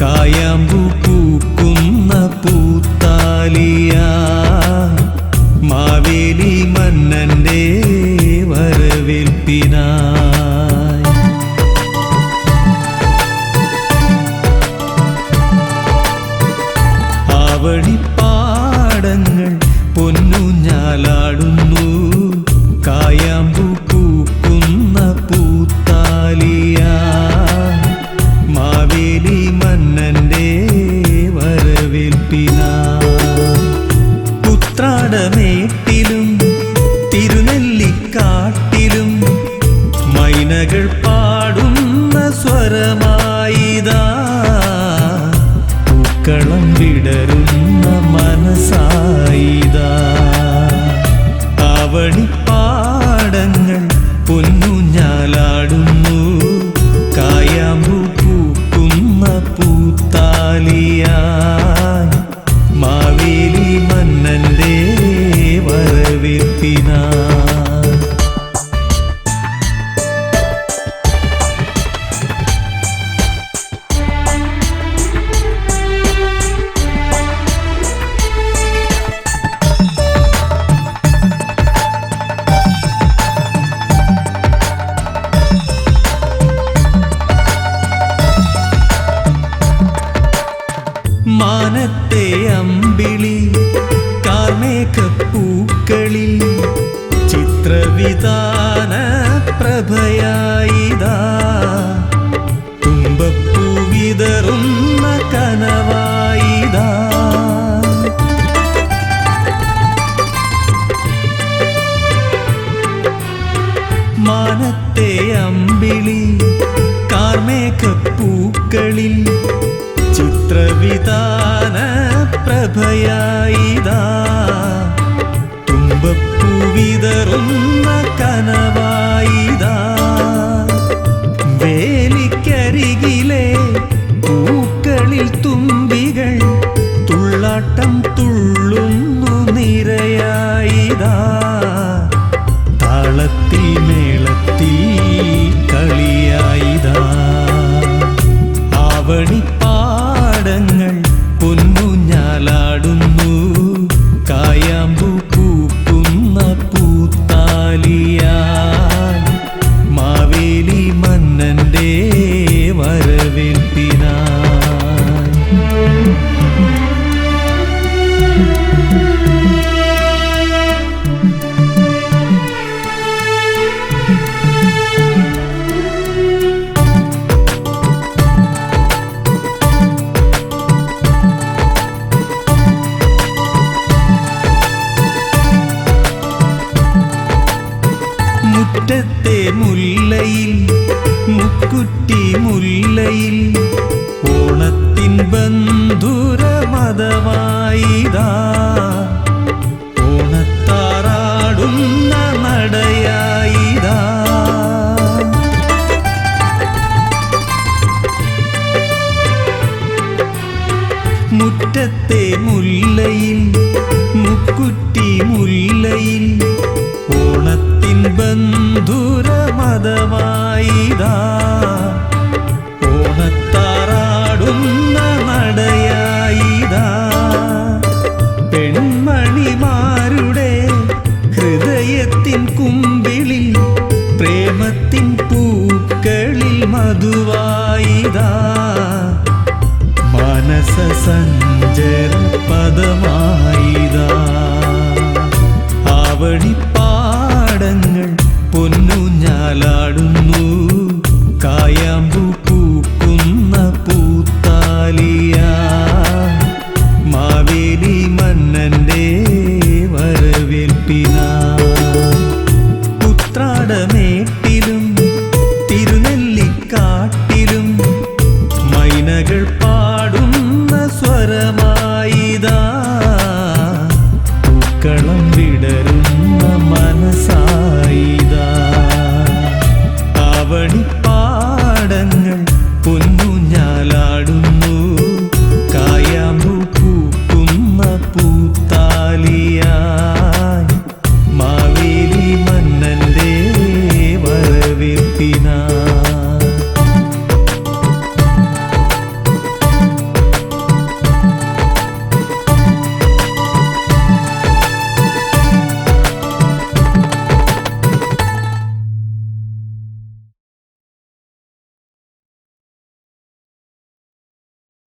കായാമ്പു സ്വരമായിതാ. പൂക്കളം വിടരുന്ന മനസായിതാ. ആവണിപ്പാടങ്ങൾ പൊന്നുഞ്ഞാലാടുന്നു കായാമ്പു പൂക്കുന്ന പൂത്താലിയായി മാവേലി മന്നന്റെ ചിത്രവിധാന പ്രഭയായിതാ തുമ്പപ്പൂവിതറുന്ന കനവായിതാ. മാനത്തെ അമ്പിളി കാർമേഘപ്പൂക്കളിൽ ചിത്രവിധാന പ്രഭയായിതാ തുമ്പപ്പൂ വിതറുന്ന മുല്ലയിൽ മുക്കുറ്റി മുല്ലയിൽ ഓണത്തിൻ ബന്ധുര മതമായിതാ ഓണത്താറാടുന്ന നടയായിതാ. മുറ്റത്തെ മുല്ലയിൽ മുക്കുറ്റി മുല്ലയിൽ ഓണത്തിൻ ബന്ധുര മതമായിതാ ഓണത്താറാടുന്ന നടയായിതാ. പെൺമണിമാരുടെ ഹൃദയത്തിൻ കുമ്പിളിൽ പ്രേമത്തിൻ പൂക്കളിൽ മധുവായിതാ. മനസ സഞ്ചര പദമായിതാ ആവണിപ്പാടങ്ങൾ ഇതാ പൂക്കളം